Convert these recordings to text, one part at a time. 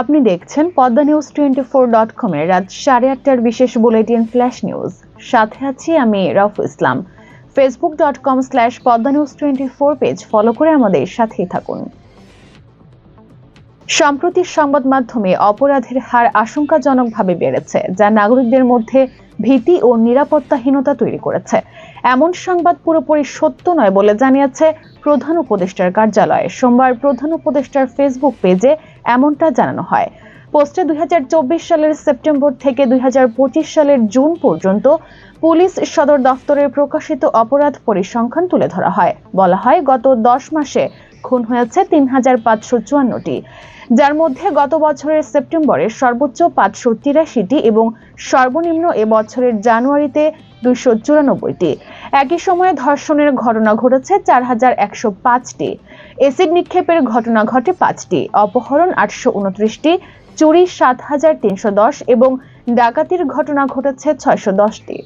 আপনি দেখছেন Padma news twenty four dot কমের রাত সাড়ে আটটার বিশেষ বুলেটিন ফ্ল্যাশ নিউজ। সাথে আছি আমি Rauf Islam. Facebook dot com slash Padma news twenty four page follow করে আমাদের সাথেই থাকুন। সম্প্রতি সংবাদ মাধ্যমে অপরাধের হার আশঙ্কাজনকভাবে বেড়েছে, যা নাগরিকদের মধ্যে ভীতি ও নিরাপত্তাহীনতা তৈরি করেছে। এমন সংবাদ পুরোপুরি সত্য নয় বলে জানিয়েছে প্রধান উপদেষ্টার কার্যালয়। সোমবার প্রধান উপদেষ্টার ফেসবুক পেজে এমনটা জানানো হয়। পোস্টে দুই হাজার চব্বিশ সালের সেপ্টেম্বর থেকে দুই হাজার পঁচিশ সালের জুন পর্যন্ত পুলিশ সদর দফতরের প্রকাশিত অপরাধ পরিসংখ্যান তুলে ধরা হয়। বলা হয়, গত দশ মাসে খুন হয়েছে তিন হাজার পাঁচশো চুয়ান্নটি। যার মধ্যে গত বছরের সেপ্টেম্বরে সর্বোচ্চ পাঁচশো তিরাশিটি এবং সর্বনিম্ন এ বছরের জানুয়ারিতে দুইশো চুরানব্বইটি। একই সময়ে ধর্ষণের ঘটনা ঘটেছে চার হাজার একশো পাঁচটি। এসিড নিক্ষেপের ঘটনা ঘটে পাঁচটি। অপহরণ আটশো উনত্রিশটি, চুরি সাত হাজার তিনশো দশ এবং ডাকাতির ঘটনা ঘটেছে ছয়শো দশটি।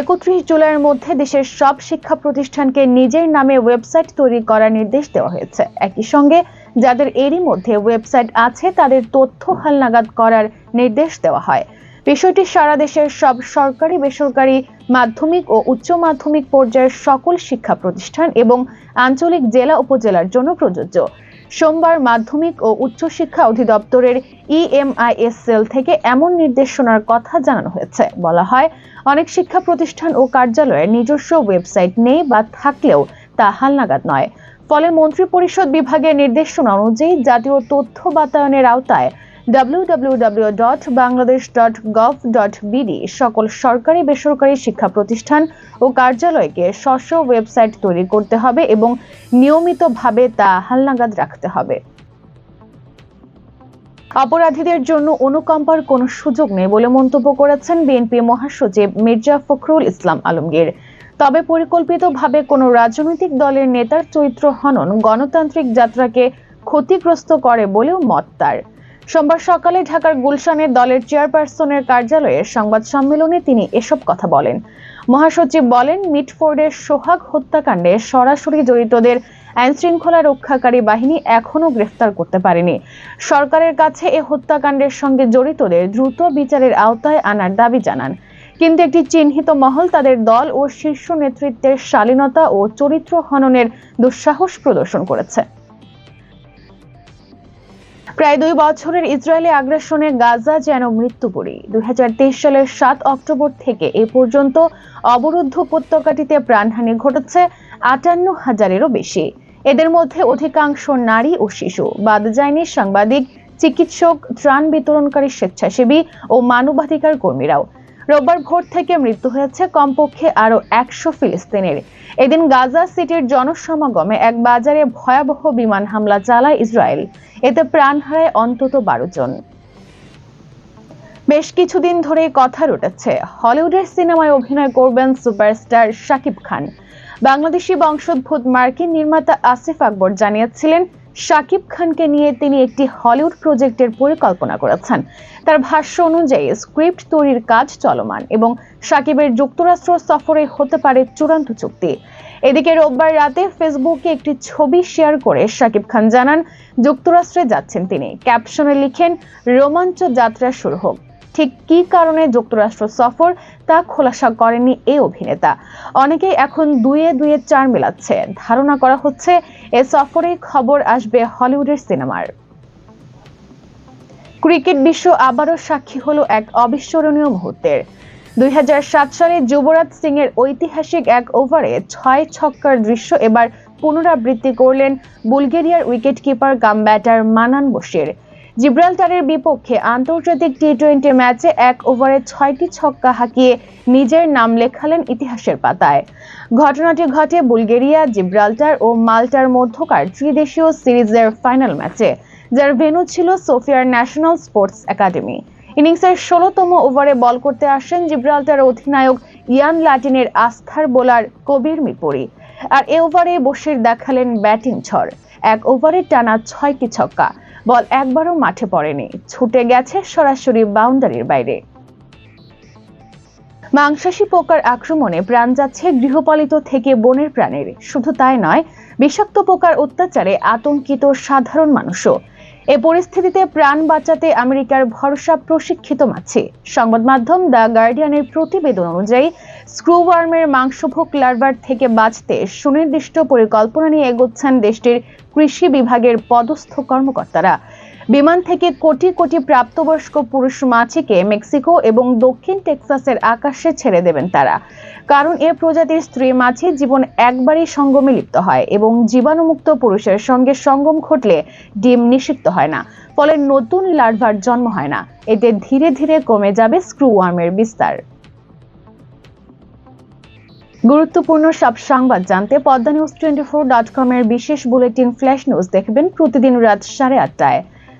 একত্রিশ জুলাইয়ের মধ্যে দেশের সব শিক্ষা প্রতিষ্ঠানকে নিজের নামে ওয়েবসাইট তৈরি করার নির্দেশ দেওয়া হয়েছে। একই সঙ্গে যাদের এরই মধ্যে ওয়েবসাইট আছে, তাদের তথ্য হালনাগাদ করার নির্দেশ দেওয়া হয়। বিষয়টি সারা দেশের সব সরকারি, বেসরকারি মাধ্যমিক ও উচ্চ মাধ্যমিক পর্যায়ের সকল শিক্ষা প্রতিষ্ঠান এবং আঞ্চলিক জেলা উপজেলার জন্য প্রযোজ্য। সোমবার মাধ্যমিক ও উচ্চশিক্ষা অধিদপ্তরের ইএমআইএস সেল থেকে এমন নির্দেশনার কথা জানানো হয়েছে। বলা হয়, অনেক শিক্ষা প্রতিষ্ঠান ও কার্যালয়ের নিজস্ব ওয়েবসাইট নেই বা থাকলেও তা হালনাগাদ নয়। ফলে মন্ত্রিপরিষদ বিভাগের নির্দেশনা অনুযায়ী জাতীয় তথ্য বাতায়নের আওতায় www.bangladesh.gov.bd সকল সরকারি বেসরকারি শিক্ষা প্রতিষ্ঠান ও কার্যালয়কে স্ব ওয়েবসাইট তৈরি করতে হবে এবং নিয়মিতভাবে তা হালনাগাদ রাখতে হবে। অপরাধীদের জন্য অনুকম্পার কোনো সুযোগ নেই বলে মন্তব্য করেছেন বিএনপি মহাসচিব মির্জা ফখরুল ইসলাম আলমগীর। তবে পরিকল্পিতভাবে কোনো রাজনৈতিক দলের নেতার চরিত্র হনন গণতান্ত্রিক যাত্রাকে ক্ষতিগ্রস্ত করে বলেও মত তার। সোমবার সকালে ঢাকার গুলশানের দলের চেয়ারপারসনের কার্যালয়ে সংবাদ সম্মেলনে তিনি এসব কথা বলেন। মহাসচিব বলেন, মিটফোর্ডের সোহাগ হত্যাকাণ্ডে সরাসরি জড়িতদের আইন শৃঙ্খলা রক্ষাকারী বাহিনী এখনও গ্রেফতার করতে পারেনি। সরকারের কাছে এ হত্যাকাণ্ডের সঙ্গে জড়িতদের দ্রুত বিচারের আওতায় আনার দাবি জানান। কিন্তু একটি চিহ্নিত মহল তাদের দল ও শীর্ষ নেতৃত্বের শালীনতা ও চরিত্র হননের দুঃসাহস প্রদর্শন করেছে। প্রায় দুই বছরের ইসরায়েলি আগ্রাসনে গাজা যেন মৃত্যুপুরী দুই সালের সাত অক্টোবর থেকে এ পর্যন্ত অবরুদ্ধ উপত্যকাটিতে প্রাণহানি ঘটেছে আটান্ন হাজারেরও বেশি। এদের মধ্যে অধিকাংশ নারী ও শিশু। বাদ যায়নি সাংবাদিক, চিকিৎসক, ত্রাণ বিতরণকারী স্বেচ্ছাসেবী ও মানবাধিকার কর্মীরাও। রোববার ভোর থেকে মৃত্যু হয়েছে কমপক্ষে আরও একশো ফিলিস্তিনের। এদিন গাজা সিটির জনসমাগমে এক বাজারে ভয়াবহ বিমান হামলা চালায় ইসরায়েল। এতে প্রাণ হারায় অন্তত বারো জন। বেশ কিছুদিন ধরে কথা উঠেছে হলিউডের সিনেমায় অভিনয় করবেন সুপারস্টার শাকিব খান। বাংলাদেশি বংশোদ্ভূত মার্কিন নির্মাতা আসিফ আকবর জানিয়েছিলেন, শাকিব খানকে নিয়ে তিনি একটি হলিউড প্রজেক্টের পরিকল্পনা করেছেন। তার ভাষ্য অনুযায়ী, স্ক্রিপ্ট তৈরির কাজ চলমান এবং শাকিবের যুক্তরাষ্ট্র সফরে হতে পারে চূড়ান্ত চুক্তি। এদিকে রোববার রাতে ফেসবুকে একটি ছবি শেয়ার করে শাকিব খান জানান, যুক্তরাষ্ট্রে যাচ্ছেন তিনি। ক্যাপশনে লিখেন, রোমাঞ্চ যাত্রা শুরু হোক। ঠিক কি কারণে যুক্তরাষ্ট্র সফর তা খোলাসা করেনি এই অভিনেতা? অনেকেই এখন দুয়ে দুয়ে চার মেলাচ্ছে। ধারণা করা হচ্ছে এ সফরে খবর আসবে হলিউডের সিনেমার। ক্রিকেট বিশ্ব আবারও সাক্ষী হলো এক অবিস্মরণীয় মুহূর্তের। দুই হাজার সাত সালে যুবরাজ সিং এর ঐতিহাসিক এক ওভারে ছয় ছক্কার দৃশ্য এবার পুনরাবৃত্তি করলেন বুলগেরিয়ার wicket keeper cum batter Manan Basir জিব্রাল্টারের বিপক্ষে আন্তর্জাতিক টি টোয়েন্টি ম্যাচে এক ওভারে ছয়টি ছক্কা হাঁকিয়ে নিজের নাম লেখালেন ইতিহাসের পাতায়। ঘটনাটি ঘটে বুলগেরিয়া, জিব্রাল্টার ও মাল্টার মধ্যকার ত্রিদেশীয় সিরিজের ফাইনাল ম্যাচে, যার ভেন্যু ছিল সোফিয়ার ন্যাশনাল স্পোর্টস একাডেমি। ইনিংসের ষোলোতম ওভারে বল করতে আসেন জিব্রাল্টার অধিনায়ক ইয়ান লাটিনের আস্থার বোলার কবির মিপুরি। আর এ ওভারে বসির দেখালেন ব্যাটিং ঝড় এক ওভারে টানা ছয়টি ছক্কা। বল একবারও মাঠে পড়েনি। ছুটে গেছে সরাসরি বাউন্ডারির বাইরে। মাংসাশী পোকার আক্রমণে প্রাণ যাচ্ছে গৃহপালিত থেকে বনের প্রাণের। শুধু তাই নয়, বিষাক্ত পোকার অত্যাচারে আতঙ্কিত সাধারণ মানুষও। এ পরিস্থিতিতে প্রাণ বাঁচাতে আমেরিকার ভরসা প্রশিক্ষিত মাছে। সংবাদ মাধ্যম দ্য গার্ডিয়ানের প্রতিবেদন অনুযায়ী স্ক্রুওয়ার্মের মাংসভোগ লার্ভার থেকে বাঁচতে সুনির্দিষ্ট পরিকল্পনা নিয়ে এগোচ্ছেন দেশটির কৃষি বিভাগের পদস্থ কর্মকর্তারা। বিমান থেকে কোটি কোটি প্রাপ্তবয়স্ক পুরুষ মাছিকে মেক্সিকো এবং দক্ষিণ টেক্সাসের আকাশে ছেড়ে দেবেন তারা। কারণ এ প্রজাতির স্ত্রী মাছি জীবন একবারই সঙ্গমে লিপ্ত হয় এবং জীবাণুমুক্ত পুরুষের সঙ্গে সঙ্গম ঘটলে ডিম নিষিক্ত হয় না, ফলে নতুন লার্ভার জন্ম হয় না। এতে ধীরে ধীরে কমে যাবে স্ক্রুওয়ার্মের বিস্তার। গুরুত্বপূর্ণ সব সংবাদ জানতে Padma news twenty four dot com এর বিশেষ বুলেটিন ফ্ল্যাশ নিউজ দেখবেন প্রতিদিন রাত সাড়ে আটটায়।